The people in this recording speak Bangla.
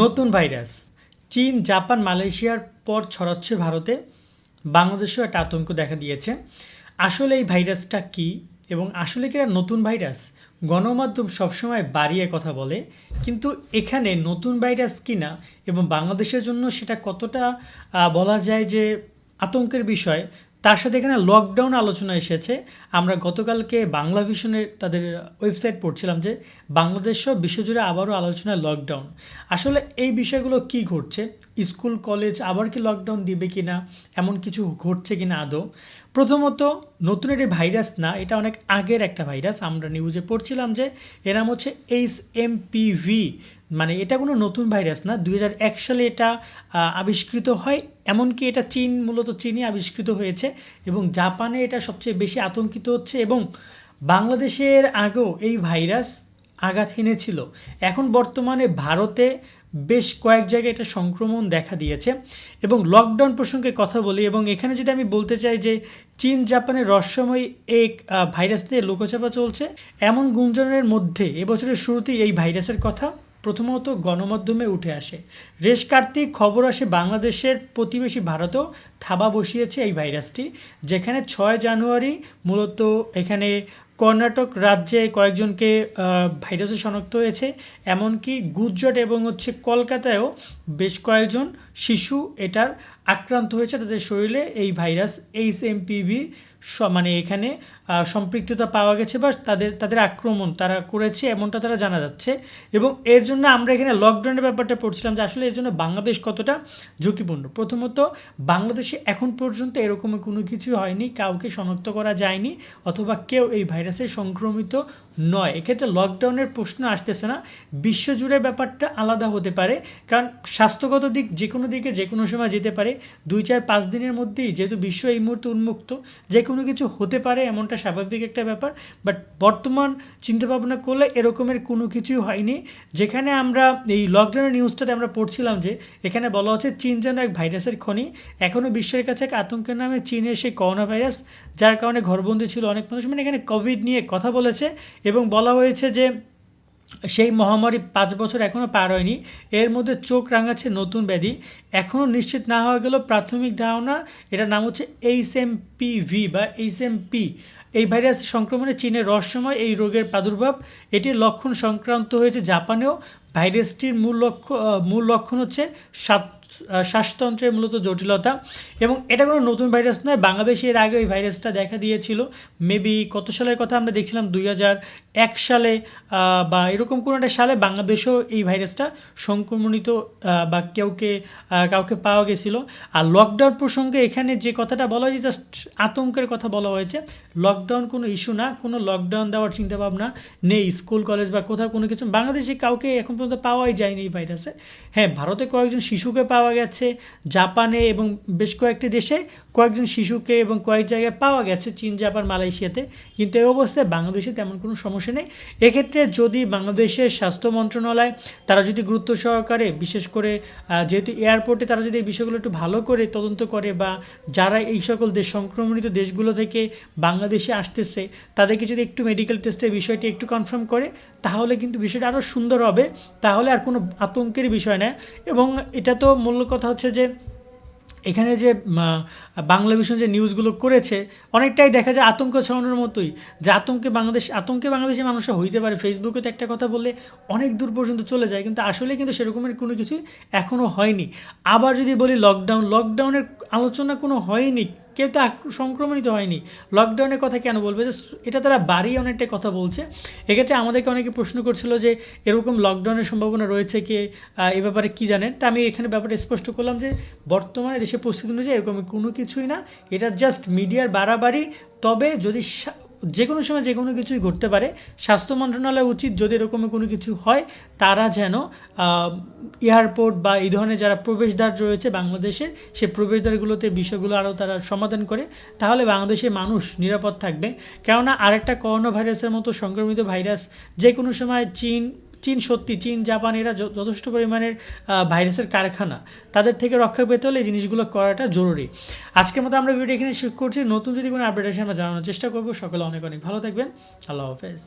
নতুন ভাইরাস। চীন, জাপান, মালয়েশিয়ার পর ছড়াচ্ছে ভারতে। বাংলাদেশেও একটা আতঙ্ক দেখা দিয়েছে। আসলে এই ভাইরাসটা কি এবং আসলে কি নতুন ভাইরাস? গণমাধ্যম সবসময় বাড়িয়ে কথা বলে, কিন্তু এখানে নতুন ভাইরাস কিনা এবং বাংলাদেশের জন্য সেটা কতটা বলা যায় যে আতঙ্কের বিষয় তার সাথে এখানে লকডাউন আলোচনা এসেছে। আমরা গতকালকে বাংলা ভিশনের তাদের ওয়েবসাইট পড়ছিলাম যে বাংলাদেশ সহ বিশ্বজুড়ে আবারও আলোচনায় লকডাউন আসলে এই বিষয়গুলো কি ঘটছে? স্কুল, কলেজ আবার কি লকডাউন দিবে কি না এমন কিছু ঘটছে কি না আদৌ? প্রথমত, নতুন একটি ভাইরাস না, এটা অনেক আগের একটা ভাইরাস। আমরা নিউজে পড়ছিলাম যে এর নাম হচ্ছে এইচ এম মানে এটা কোনো নতুন ভাইরাস না দু হাজার এক সালে এটা আবিষ্কৃত হয়। এমনকি এটা চীন, মূলত চীনে আবিষ্কৃত হয়েছে এবং জাপানে এটা সবচেয়ে বেশি আতঙ্কিত হচ্ছে এবং বাংলাদেশের আগেও এই ভাইরাস আঘাত হেনেছিল। এখন বর্তমানে ভারতে বেশ কয়েক জায়গায় এটা সংক্রমণ দেখা দিয়েছে এবং লকডাউন প্রসঙ্গে কথা বলি এবং এখানে যদি আমি বলতে চাই যে চীন জাপানের রহস্যময় এক ভাইরাস নিয়ে লোকচাপা চলছে, এমন গুঞ্জনের মধ্যে এবছরের শুরুতেই এই ভাইরাসের কথা প্রথমত গণমাধ্যমে উঠে আসে। রেশ কার্তিক খবর আসে বাংলাদেশের প্রতিবেশী ভারতেও থাবা বসিয়েছে এই ভাইরাসটি যেখানে ছয় জানুয়ারি মূলত এখানে কর্ণাটক রাজ্যে কয়েকজনকে ভাইরাসে শনাক্ত হয়েছে। এমনকি গুজরাট এবং হচ্ছে কলকাতায়ও বেশ কয়েকজন শিশু এটার আক্রান্ত হয়েছে। তাদের শরীরে এই ভাইরাস এইচ এমপিভি মানে এখানে সম্পৃক্ততা পাওয়া গেছে বা তাদের তাদের আক্রমণ তারা করেছে এমনটা তারা জানা যাচ্ছে। এবং এর জন্য আমরা এখানে লকডাউনের ব্যাপারটা পড়ছিলাম যে আসলে এর জন্য বাংলাদেশ কতটা ঝুঁকিপূর্ণ। প্রথমত, বাংলাদেশে এখন পর্যন্ত এরকম কোনো কিছু হয়নি, কাউকে শনাক্ত করা যায়নি, অথবা কেউ এই ভাইরাসে সংক্রমিত নয়। এক্ষেত্রে লকডাউনের প্রশ্ন আসতেছে না। বিশ্বজুড়ে ব্যাপারটা আলাদা হতে পারে। কারণ স্বাস্থ্যগত দিক যে কোনো দিকে যে কোনো সময় যেতে পারে। দুই, চার, পাঁচ দিনের মধ্যেই যেহেতু বিশ্ব এই মুহূর্তে উন্মুক্ত যে কোনো কিছু হতে পারে এমনটা স্বাভাবিক একটা ব্যাপার। বাট বর্তমান চিন্তাভাবনা করলে এরকমের কোনো কিছুই হয়নি। যেখানে আমরা এই লকডাউনের নিউজটাতে আমরা পড়ছিলাম যে, এখানে বলা হচ্ছে চীন যেন এক ভাইরাসের খনি। এখনও বিশ্বের কাছে এক আতঙ্কের নামে চীনের সেই করোনা ভাইরাস যার কারণে ঘরবন্দি ছিল অনেক মানুষ। মানে এখানে কোভিড নিয়ে কথা বলেছে। এবং বলা হয়েছে যে সেই মহামারী পাঁচ বছর এখনও পার হয়নি। এর মধ্যে চোখ রাঙাচ্ছে নতুন ব্যাধি। এখনও নিশ্চিত না হওয়া গেল প্রাথমিক ধারণা, এটার নাম হচ্ছে এইচ এম পি ভি বা এইচ এম পি এই ভাইরাস সংক্রমণে চীনের রহস্যময় এই রোগের প্রাদুর্ভাব, এটির লক্ষণ সংক্রান্ত হয়েছে জাপানেও। ভাইরাসটির মূল লক্ষ্য মূল লক্ষণ হচ্ছে সাত শ্বাসতন্ত্রের মূলত জটিলতা এবং এটা কোনো নতুন ভাইরাস নয়। বাংলাদেশে এর আগে ওই ভাইরাসটা দেখা দিয়েছিল। মেবি কত সালের কথা আমরা দেখছিলাম? দুই এক সালে বা এরকম কোনো একটা সালে বাংলাদেশেও এই ভাইরাসটা সংক্রমণিত বা কেউকে কাউকে পাওয়া গেছিল। আর লকডাউন প্রসঙ্গে এখানে যে কথাটা বলা হয়েছে জাস্ট আতঙ্কের কথা বলা হয়েছে লকডাউন কোনো ইস্যু না, কোনো লকডাউন দেওয়ার চিন্তাভাবনা নেই। স্কুল কলেজ বা কোথাও কোনো কিছু। বাংলাদেশে কাউকে এখন পর্যন্ত পাওয়াই যায়নি এই ভাইরাসে। হ্যাঁ ভারতে কয়েকজন শিশুকে পাওয়া গেছে জাপানে এবং বেশ কয়েকটি দেশে কয়েকজন শিশুকে এবং কয়েক জায়গায় পাওয়া গেছে চীন, জাপান, মালয়েশিয়াতে। কিন্তু এই অবস্থায় বাংলাদেশে তেমন কোনো সমস্যা নেই। এক্ষেত্রে যদি বাংলাদেশের স্বাস্থ্য মন্ত্রণালয় তারা যদি গুরুত্ব সহকারে, বিশেষ করে যেহেতু এয়ারপোর্টে তারা যদি এই বিষয়গুলো একটু ভালো করে তদন্ত করে বা যারা এই সকল দেশ সংক্রমণিত দেশগুলো থেকে বাংলাদেশে আসতেছে, তাদেরকে যদি একটু মেডিকেল টেস্টের বিষয়টি একটু কনফার্ম করে, তাহলে কিন্তু বিষয়টা আরও সুন্দর হবে। তাহলে আর কোনো আতঙ্কের বিষয় না। এবং এটা তো মূল কথা হচ্ছে যে, এখানে যে বাংলা ভিশন যে নিউজগুলো করেছে, অনেকটাই দেখা যায় আতঙ্ক ছড়ানোর মতোই। যে আতঙ্কে বাংলাদেশ, আতঙ্কে বাংলাদেশের মানুষরা হইতে পারে। ফেসবুকে তো একটা কথা বললে অনেক দূর পর্যন্ত চলে যায়। কিন্তু আসলে কিন্তু সেরকমের কোনো কিছুই এখনও হয়নি। আবার যদি বলি লকডাউন লকডাউনের আলোচনা কোনো হয়নি। কেউ তো সংক্রমণিত হয়নি। লকডাউনের কথা কেন বলবে? যে এটা তারা বাড়ি অনেকটা কথা বলছে। এক্ষেত্রে আমাদেরকে অনেকে প্রশ্ন করছিল যে, এরকম লকডাউনের সম্ভাবনা রয়েছে কি? এ ব্যাপারে কী জানেন? তা আমি এখানে ব্যাপারে স্পষ্ট করলাম যে, বর্তমানে দেশে পরিস্থিতি অনুযায়ী এরকম কোনো কিছুই না। এটা জাস্ট মিডিয়ার বাড়াবাড়ি। তবে যদি যে কোনো সময় যে কোনো কিছুই ঘটতে পারে। স্বাস্থ্য মন্ত্রণালয় উচিত যদি এরকম কোনো কিছু হয়, তারা যেন এয়ারপোর্ট বা এই ধরনের যারা প্রবেশদ্বার রয়েছে বাংলাদেশের সে প্রবেশদ্বারগুলোতে বিষয়গুলো আরও তারা সমাধান করে, তাহলে বাংলাদেশের মানুষ নিরাপদ থাকবে। কেননা আরেকটা করোনা ভাইরাসের মতো সংক্রমিত ভাইরাস যে কোনো সময় চীন চীন সত্যি, চীন, জাপান, এরা যথেষ্ট পরিমাণের ভাইরাসের কারখানা। তাদের থেকে রক্ষা পেতে হলে এই জিনিসগুলো করাটা জরুরি। আজকের মতো আমরা ভিডিও এখানে শেষ করছি। নতুন যদি কোনো আপডেট আসে, আমরা জানানোর চেষ্টা করব। সকলে অনেক অনেক ভালো থাকবেন। আল্লাহ হাফেজ।